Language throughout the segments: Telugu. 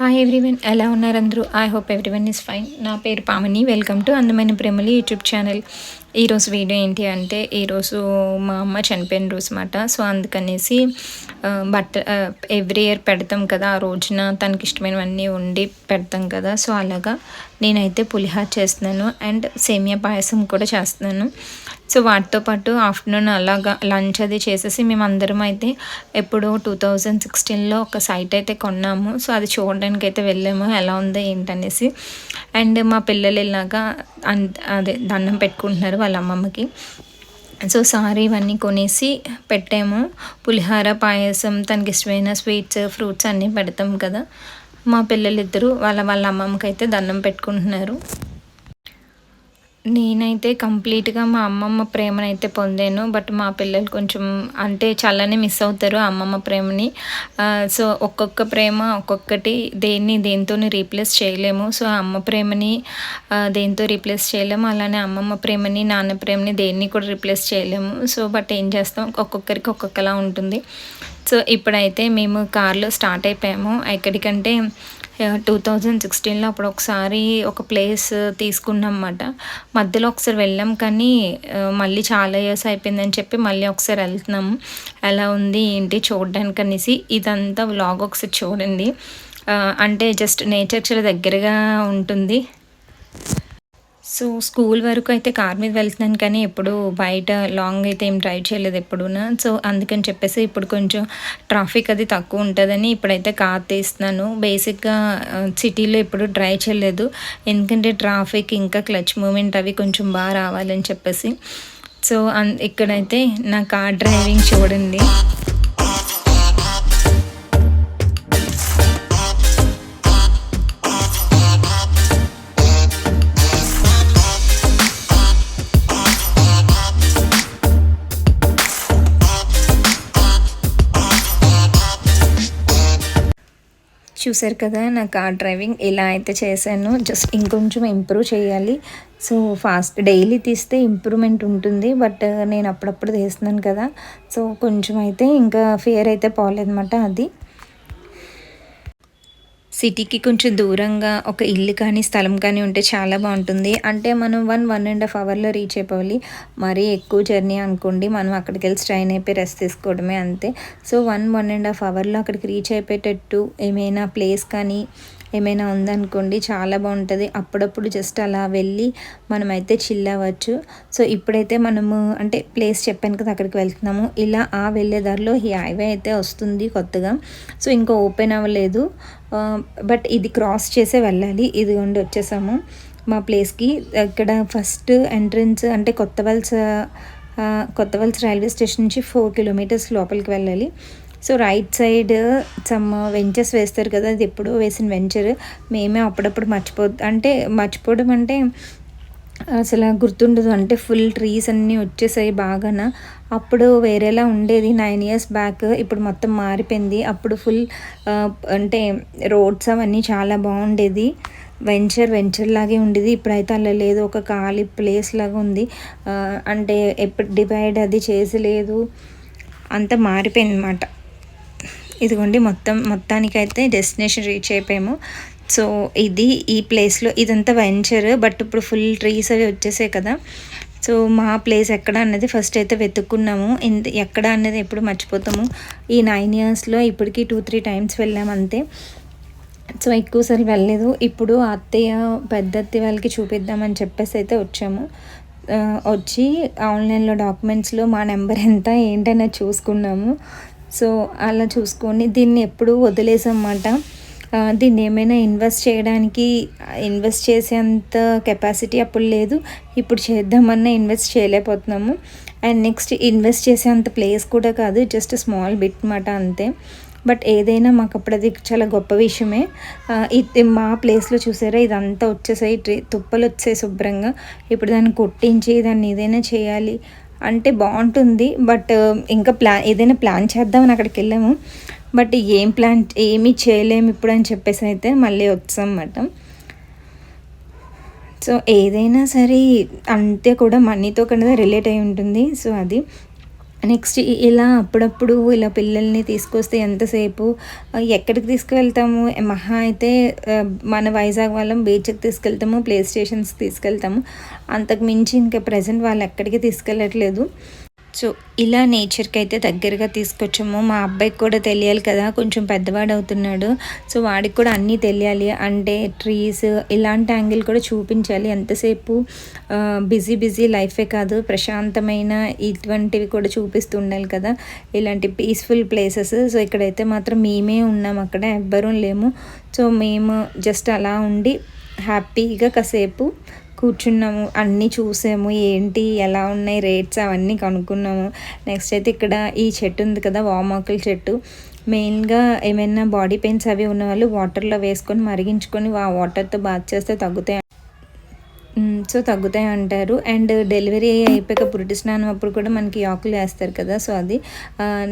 హాయ్ ఎవ్రీవన్ ఎలా ఉన్నారు అందరూ? I hope everyone is fine నా పేరు పావని వెల్కమ్ టు అందమైన ప్రేమలి యూట్యూబ్ ఛానల్ ఈరోజు వీడియో ఏంటి అంటే ఈరోజు మా అమ్మ చనిపోయిన రోజు మాట. సో అందుకనేసి బట్ బట్ట ఎవ్రీ ఇయర్ పెడతాం కదా ఆ రోజున తనకి ఇష్టమైనవన్నీ ఉండి పెడతాం కదా. సో అలాగా నేనైతే పులిహార చేస్తున్నాను. అండ్ సేమియా పాయసం కూడా చేస్తున్నాను. సో వాటితో పాటు ఆఫ్టర్నూన్ అలాగా లంచ్ అది చేసేసి మేము అందరం అయితే ఎప్పుడో టూ థౌజండ్ సిక్స్టీన్లో ఒక సైట్ అయితే కొన్నాము. సో అది చూడడానికి అయితే వెళ్ళాము. ఎలా ఉందో ఏంటనేసి. అండ్ మా పిల్లలు ఇలాగా అన్ అదే దండం పెట్టుకుంటున్నారు వాళ్ళ అమ్మమ్మకి. సో సారీ ఇవన్నీ కొనేసి పెట్టాము. పులిహార పాయసం తనకి ఇష్టమైన స్వీట్స్ ఫ్రూట్స్ అన్నీ పెడతాం కదా. మా పిల్లలిద్దరూ వాళ్ళ వాళ్ళ అమ్మమ్మకి అయితే దండం పెట్టుకుంటున్నారు. నేనైతే కంప్లీట్గా మా అమ్మమ్మ ప్రేమనైతే పొందాను. బట్ మా పిల్లలు కొంచెం అంటే చాలానే మిస్ అవుతారు అమ్మమ్మ ప్రేమని. సో ఒక్కొక్క ప్రేమ ఒక్కొక్కటి దేన్ని దేంతో రీప్లేస్ చేయలేము. సో అమ్మ ప్రేమని దేంతో రీప్లేస్ చేయలేము. అలానే అమ్మమ్మ ప్రేమని నాన్న ప్రేమని దేన్ని కూడా రీప్లేస్ చేయలేము. సో బట్ ఏం చేస్తాం? ఒక్కొక్కరికి ఒక్కొక్కలా ఉంటుంది. సో ఇప్పుడైతే మేము కార్లో స్టార్ట్ అయిపోయాము. ఎక్కడికంటే టూ థౌజండ్ సిక్స్టీన్లో అప్పుడు ఒకసారి ఒక ప్లేస్ తీసుకున్నాం అన్నమాట మధ్యలో ఒకసారి వెళ్ళాం కానీ మళ్ళీ చాలా ఇయర్స్ అయిపోయిందని చెప్పి మళ్ళీ ఒకసారి వెళ్తున్నాము ఎలా ఉంది ఏంటి చూడడానికి అనేసి ఇదంతా వ్లాగ్ ఒకసారి చూడండి. అంటే జస్ట్ నేచర్ చాలా దగ్గరగా ఉంటుంది. సో స్కూల్ వరకు అయితే కార్ మీద వెళ్తున్నాను కానీ ఎప్పుడు బయట లాంగ్ అయితే ఏం డ్రైవ్ చేయలేదు ఎప్పుడునా. సో అందుకని చెప్పేసి ఇప్పుడు కొంచెం ట్రాఫిక్ అది తక్కువ ఉంటుందని ఇప్పుడైతే కార్ తీస్తున్నాను. బేసిక్గా సిటీలో ఎప్పుడు డ్రైవ్ చేయలేదు. ఎందుకంటే ట్రాఫిక్ ఇంకా క్లచ్ మూమెంట్ అవి కొంచెం బాగా రావాలని చెప్పేసి. సో అన్ ఇక్కడైతే నా కార్ డ్రైవింగ్ చూడండి. చూసారు కదా నా కార్ డ్రైవింగ్ ఇలా అయితే చేశాను. జస్ట్ ఇంకొంచెం ఇంప్రూవ్ చేయాలి. సో ఫాస్ట్ డైలీ తీస్తే ఇంప్రూవ్మెంట్ ఉంటుంది. బట్ నేను అప్పుడప్పుడు తీస్తున్నాను కదా. సో కొంచెం అయితే ఇంకా ఫియర్ అయితే పోలేదన్నమాట అది. సిటీకి కొంచెం దూరంగా ఒక ఇల్లు కానీ స్థలం కానీ ఉంటే చాలా బాగుంటుంది. అంటే మనం వన్ వన్ అండ్ హాఫ్ అవర్లో రీచ్ అయిపోవాలి. మరీ ఎక్కువ జర్నీ అనుకోండి మనం అక్కడికి వెళ్ళి ట్రైన్ అయిపోయి రెస్ట్ తీసుకోవడమే అంతే. So one one and half అవర్లో అక్కడికి రీచ్ అయిపోయేటట్టు ఏమైనా ప్లేస్ కానీ ఏమైనా ఉందనుకోండి చాలా బాగుంటుంది. అప్పుడప్పుడు జస్ట్ అలా వెళ్ళి మనమైతే చిల్ అవ్వచ్చు. సో ఇప్పుడైతే మనము అంటే ప్లేస్ చెప్పాను కదా అక్కడికి వెళ్తున్నాము. ఇలా ఆ వెళ్ళే దారిలో ఈ హైవే అయితే వస్తుంది కొత్తగా. సో ఇంకా ఓపెన్ అవ్వలేదు. Uh, బట్ ఇది క్రాస్ చేసే వెళ్ళాలి. ఇదిగోండి వచ్చేసాము. మా ప్లేస్కి ఇక్కడ ఫస్ట్ ఎంట్రన్స్ అంటే Kothavalasa uh, Kottavalasa railway station నుంచి ఫోర్ కిలోమీటర్స్ లోపలికి వెళ్ళాలి. So right side some ventures వేస్తారు కదా అది ఎప్పుడో వేసిన వెంచర్ మేమే అప్పుడప్పుడు మర్చిపో అంటే మర్చిపోవడం అంటే అసలు గుర్తుండదు. అంటే ఫుల్ ట్రీస్ అన్నీ వచ్చేసాయి బాగాన. అప్పుడు వేరేలా ఉండేది. నైన్ ఇయర్స్ బ్యాక్ ఇప్పుడు మొత్తం మారిపోయింది. అప్పుడు ఫుల్ uh, అంటే రోడ్స్ అవన్నీ చాలా బాగుండేది. వెంచర్ వెంచర్ లాగే ఉండేది. ఇప్పుడైతే అలా లేదు. ఒక ఖాళీ ప్లేస్ లాగా ఉంది. Uh, అంటే ఎప్పుడు డివైడ్ అది చేసి లేదు. అంతా మారిపోయింది అనమాట ఇదిగోండి మొత్తం మొత్తానికైతే డెస్టినేషన్ రీచ్ అయిపోయాము. సో ఇది ఈ ప్లేస్లో ఇదంతా వెంచర్ బట్ ఇప్పుడు ఫుల్ ట్రీస్ అవి వచ్చేసాయి కదా. సో మా ప్లేస్ ఎక్కడ అన్నది ఫస్ట్ అయితే వెతుక్కున్నాము. ఇంత ఎక్కడ అన్నది ఎప్పుడు మర్చిపోతాము. ఈ నైన్ ఇయర్స్లో ఇప్పటికి టూ త్రీ టైమ్స్ వెళ్ళాము అంతే. సో ఎక్కువసార్లు వెళ్ళలేదు. ఇప్పుడు అత్తయ్య పెద్ద అత్తయ్య వాళ్ళకి చూపిద్దామని చెప్పేసి అయితే వచ్చాము. వచ్చి ఆన్లైన్లో డాక్యుమెంట్స్లో మా నెంబర్ ఎంత ఏంటనేది చూసుకున్నాము. సో అలా చూసుకొని దీన్ని ఎప్పుడూ వదిలేసమాట దీన్ని ఏమైనా ఇన్వెస్ట్ చేయడానికి ఇన్వెస్ట్ చేసేంత కెపాసిటీ అప్పుడు లేదు. ఇప్పుడు చేద్దామన్నా ఇన్వెస్ట్ చేయలేకపోతున్నాము. అండ్ నెక్స్ట్ ఇన్వెస్ట్ చేసేంత ప్లేస్ కూడా కాదు జస్ట్ స్మాల్ బిట్ మాట అంతే. బట్ ఏదైనా మాకు అప్పుడు అది చాలా గొప్ప విషయమే. ఇది మా ప్లేస్లో చూసారా ఇదంతా వచ్చేసాయి. ట్రీ తుప్పలు వచ్చాయి శుభ్రంగా. ఇప్పుడు దాన్ని కొట్టించి దాన్ని ఏదైనా చేయాలి. అంటే బాగుంటుంది బట్ uh, ఇంకా ప్లాన్ ఏదైనా ప్లాన్ చేద్దామని అక్కడికి వెళ్ళాము. బట్ ఏం ప్లాన్ ఏమీ చేయలేము ఇప్పుడు అని చెప్పేసి అయితే మళ్ళీ వచ్చాం అన్నమాట. సో ఏదైనా సరే అంతే కూడా మనీతో కూడా రిలేట్ అయి ఉంటుంది. సో అది నెక్స్ట్ ఇలా అప్పుడప్పుడు ఇలా పిల్లల్ని తీసుకొస్తే ఎంతసేపు ఎక్కడికి తీసుకువెళ్తాము? మహా అయితే మన వైజాగ్ వాళ్ళం బీచ్కి తీసుకెళ్తాము ప్లే స్టేషన్స్కి తీసుకెళ్తాము. అంతకు మించి ఇంకా ప్రజెంట్ వాళ్ళు ఎక్కడికి తీసుకెళ్ళట్లేదు. సో ఇలా నేచర్కి అయితే దగ్గరగా తీసుకొచ్చాము. మా అబ్బాయికి కూడా తెలియాలి కదా కొంచెం పెద్దవాడు అవుతున్నాడు. సో వాడికి కూడా అన్నీ తెలియాలి. అంటే ట్రీస్ ఇలాంటి యాంగిల్ కూడా చూపించాలి. ఎంతసేపు బిజీ బిజీ లైఫే కాదు ప్రశాంతమైన ఇటువంటివి కూడా చూపిస్తూ ఉండాలి కదా. ఇలాంటి పీస్ఫుల్ ప్లేసెస్. సో ఇక్కడైతే మాత్రం మేమే ఉన్నాం అక్కడ ఎవ్వరూ లేము. సో మేము జస్ట్ అలా ఉండి హ్యాపీగా కాసేపు కూర్చున్నాము అన్నీ చూసాము ఏంటి ఎలా ఉన్నాయి రేట్స్ అవన్నీ కనుక్కున్నాము. నెక్స్ట్ అయితే ఇక్కడ ఈ చెట్టు ఉంది కదా వామాకుల చెట్టు. మెయిన్గా ఏమైనా బాడీ పెయిన్స్ అవి ఉన్న వాళ్ళు వాటర్లో వేసుకొని మరిగించుకొని ఆ వాటర్తో బాత్ చేస్తే తగ్గుతాయి? సో తగ్గుతాయి అంటారు అండ్ డెలివరీ అయిపోయాక పురిటి స్నానం అప్పుడు కూడా మనకి ఆకులు వేస్తారు కదా సో అది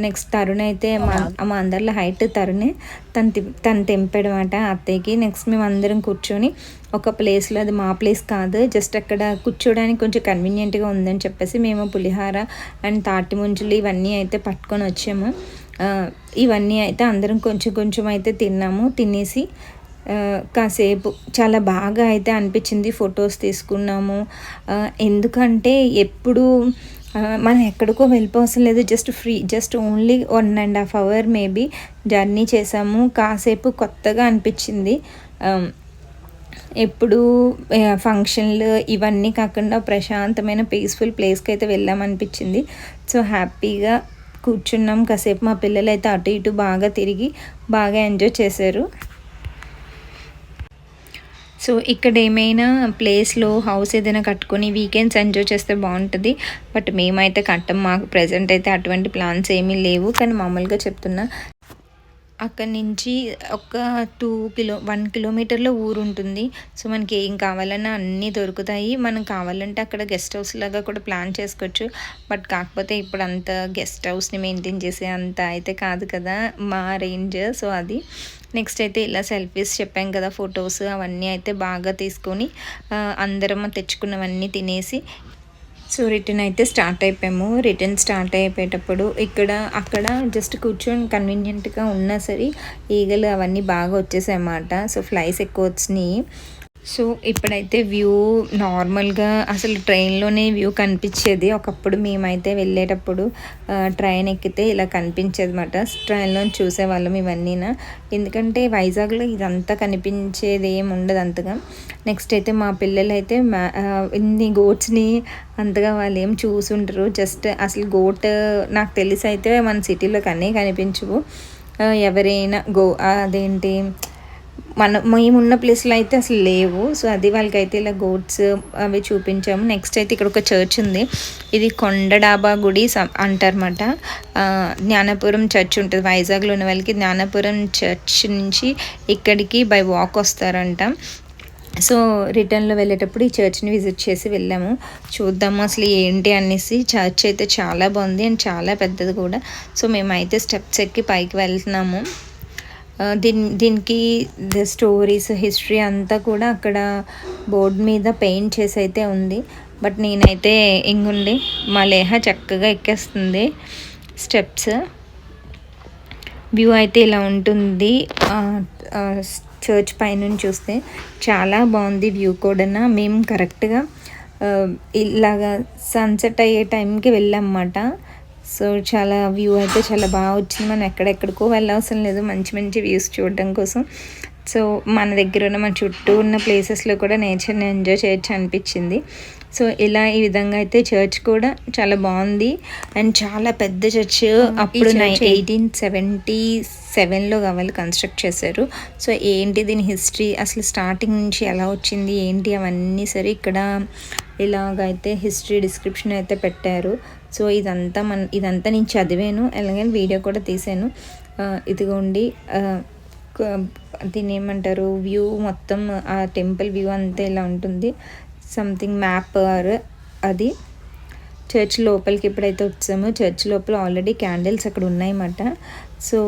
నెక్స్ట్ తరుణ్ అయితే మా మా అందరిలో హైట్ తరుణే. తను తను తెంపాడమాట అత్తయ్యకి. నెక్స్ట్ మేము అందరం కూర్చొని ఒక ప్లేస్లో అది మా ప్లేస్ కాదు జస్ట్ అక్కడ కూర్చోడానికి కొంచెం కన్వీనియంట్గా ఉందని చెప్పేసి మేము పులిహార అండ్ తాటి ముంజులు ఇవన్నీ అయితే పట్టుకొని వచ్చాము. ఇవన్నీ అయితే అందరం కొంచెం కొంచెం అయితే తిన్నాము తినేసి కాసేపు చాలా బాగా అయితే అనిపించింది ఫొటోస్ తీసుకున్నాము. ఎందుకంటే ఎప్పుడు మనం ఎక్కడికో వెళ్ళిపోవసం లేదు. Just free just only one and half hour maybe journey చేసాము. కాసేపు కొత్తగా అనిపించింది. ఎప్పుడు ఫంక్షన్లు ఇవన్నీ కాకుండా ప్రశాంతమైన పీస్ఫుల్ ప్లేస్కి అయితే వెళ్ళామనిపించింది సో హ్యాపీగా కూర్చున్నాం. కాసేపు మా పిల్లలు అయితే అటు ఇటు బాగా తిరిగి బాగా ఎంజాయ్ చేశారు. సో ఇక్కడ ఏమైనా ప్లేస్లో హౌస్ ఏదైనా కట్టుకొని వీకెండ్స్ ఎంజాయ్ చేస్తే బాగుంటుంది. బట్ మేమైతే కట్టం మాకు ప్రజెంట్ అయితే అటువంటి ప్లాన్స్ ఏమీ లేవు. కానీ మామూలుగా చెప్తున్నా అక్కడి నుంచి ఒక టూ కిలో వన్ కిలోమీటర్లో ఊరు ఉంటుంది. సో మనకి ఏం కావాలన్నా అన్నీ దొరుకుతాయి. మనం కావాలంటే అక్కడ గెస్ట్ హౌస్ లాగా కూడా ప్లాన్ చేసుకోవచ్చు. బట్ కాకపోతే ఇప్పుడు అంత గెస్ట్ హౌస్ని మెయింటైన్ చేసే అంత అయితే కాదు కదా మా రేంజ్. సో అది. నెక్స్ట్ అయితే ఇలా సెల్ఫీస్ చెప్పాం కదా ఫొటోస్ అవన్నీ అయితే బాగా తీసుకొని అందరం తెచ్చుకున్నవన్నీ తినేసి సో రిటర్న్ అయితే స్టార్ట్ అయిపోయాము. రిటర్న్ స్టార్ట్ అయిపోయేటప్పుడు ఇక్కడ అక్కడ జస్ట్ కూర్చొని కన్వీనియంట్గా ఉన్నా సరే ఈగలు అవన్నీ బాగా వచ్చేసాయి అన్నమాట సో ఫ్లైస్ ఎక్కువ వచ్చినాయి. సో ఇప్పుడైతే వ్యూ నార్మల్గా అసలు ట్రైన్లోనే వ్యూ కనిపించేది. ఒకప్పుడు మేమైతే వెళ్ళేటప్పుడు ట్రైన్ ఎక్కితే ఇలా కనిపించేది అనమాట ట్రైన్లో చూసేవాళ్ళం ఇవన్నీనా. ఎందుకంటే వైజాగ్లో ఇదంతా కనిపించేది ఏమి ఉండదు అంతగా. నెక్స్ట్ అయితే మా పిల్లలు అయితే ఇన్ని గోట్స్ని అంతగా వాళ్ళు ఏం చూసుంటారు జస్ట్ అసలు గోట్ నాకు తెలిసి అయితే మన సిటీలో కన్నీ కనిపించవు. ఎవరైనా గో అదేంటి మన మేమున్న ప్లేస్లో అయితే అసలు లేవు. సో అది వాళ్ళకైతే ఇలా గోడ్స్ అవి చూపించాము. నెక్స్ట్ అయితే ఇక్కడ ఒక చర్చ్ ఉంది. ఇది కొండ డాబా గుడి అంటారన్నమాట. జ్ఞానపురం చర్చ్ ఉంటుంది. వైజాగ్లో ఉన్న వాళ్ళకి జ్ఞానపురం చర్చ్ నుంచి ఇక్కడికి బై వాక్ వస్తారంట. సో రిటర్న్లో వెళ్ళేటప్పుడు ఈ చర్చ్ని విజిట్ చేసి వెళ్ళాము. చూద్దాము అసలు ఏంటి అనేసి. చర్చ్ అయితే చాలా బాగుంది అండ్ చాలా పెద్దది కూడా. సో మేమైతే స్టెప్స్ ఎక్కి పైకి వెళ్తున్నాము. దీని దీనికి ద స్టోరీస్ హిస్టరీ అంతా కూడా అక్కడ బోర్డు మీద పెయింట్ చేసి అయితే ఉంది. బట్ నేనైతే ఇంగుండి మా లేహ చక్కగా ఎక్కేస్తుంది స్టెప్స్. వ్యూ అయితే ఇలా ఉంటుంది. చర్చ్ పైనుంచి చూస్తే చాలా బాగుంది వ్యూ కూడా మేము కరెక్ట్గా ఇలాగా సన్సెట్ అయ్యే టైంకి వెళ్ళామన్నమాట సో చాలా వ్యూ అయితే చాలా బాగా వచ్చింది. మనం ఎక్కడెక్కడికో వెళ్ళవసరం లేదు. మంచి మంచి వ్యూస్ చూడడం కోసం. సో మన దగ్గర ఉన్న మన చుట్టూ ఉన్న ప్లేసెస్లో కూడా నేచర్ని ఎంజాయ్ చేయొచ్చు అనిపించింది. సో ఇలా ఈ విధంగా అయితే చర్చ్ కూడా చాలా బాగుంది. అండ్ చాలా పెద్ద చర్చ్ అప్పుడు ఎయిటీన్ సెవెంటీ సెవెన్లో కావాలి కన్స్ట్రక్ట్ చేశారు. సో ఏంటి దీని హిస్టరీ అసలు స్టార్టింగ్ నుంచి ఎలా వచ్చింది? ఏంటి? అవన్నీ సరే ఇక్కడ ఇలాగైతే హిస్టరీ డిస్క్రిప్షన్ అయితే పెట్టారు. సో ఇదంతా మన ఇదంతా నేను చదివాను. అలాగే వీడియో కూడా తీసాను. ఇదిగోండి దీన్ని ఏమంటారు? వ్యూ మొత్తం ఆ టెంపుల్ వ్యూ అంతా ఇలా ఉంటుంది. సంథింగ్ మ్యాప్ ఆర్ అది. చర్చ్ లోపలికి ఎప్పుడైతే వచ్చామో చర్చ్ లోపల ఆల్రెడీ క్యాండిల్స్ అక్కడ ఉన్నాయన్నమాట. సో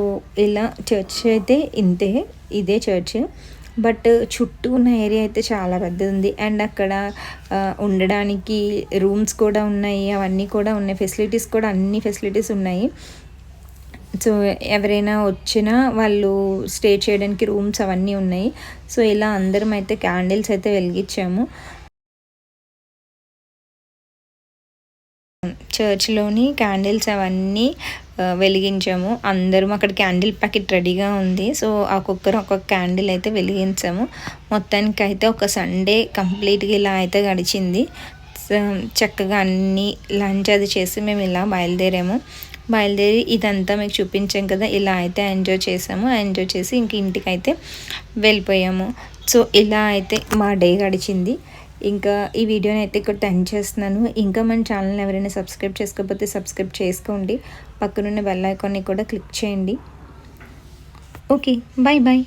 ఇలా చర్చ్ అయితే ఇంతే ఇదే చర్చ్. బట్ చుట్టూ ఉన్న ఏరియా అయితే చాలా పెద్దది ఉంది అండ్ అక్కడ ఉండడానికి రూమ్స్ కూడా ఉన్నాయి. అవన్నీ కూడా ఉన్నాయి. ఫెసిలిటీస్ కూడా అన్ని ఫెసిలిటీస్ ఉన్నాయి. సో ఎవరైనా వచ్చినా వాళ్ళు స్టే చేయడానికి రూమ్స్ అవన్నీ ఉన్నాయి. సో ఇలా అందరం అయితే క్యాండిల్స్ అయితే వెలిగించాము. చర్చ్లోని క్యాండిల్స్ అవన్నీ వెలిగించాము. అందరం అక్కడ క్యాండిల్ ప్యాకెట్ రెడీగా ఉంది. సో ఒక్కొక్కరు ఒక్కొక్క క్యాండిల్ అయితే వెలిగించాము. మొత్తానికి అయితే ఒక సండే కంప్లీట్గా ఇలా అయితే గడిచింది. సో, చక్కగా అన్ని లంచ్ అది చేసి మేము ఇలా బయలుదేరాము. బయలుదేరి ఇదంతా మీకు చూపించాం కదా ఇలా అయితే ఎంజాయ్ చేసాము. ఎంజాయ్ చేసి ఇంక ఇంటికి అయితే వెళ్ళిపోయాము. సో ఇలా అయితే మా డే గడిచింది. ఇంకా ఈ వీడియోని అయితే ఇక్కడ టెన్ చేస్తున్నాను. ఇంకా మన ఛానల్ని ఎవరైనా సబ్స్క్రైబ్ చేసుకోకపోతే సబ్స్క్రైబ్ చేసుకోండి. పక్కనున్న బెల్ ఐకాన్ని కూడా క్లిక్ చేయండి. Okay bye bye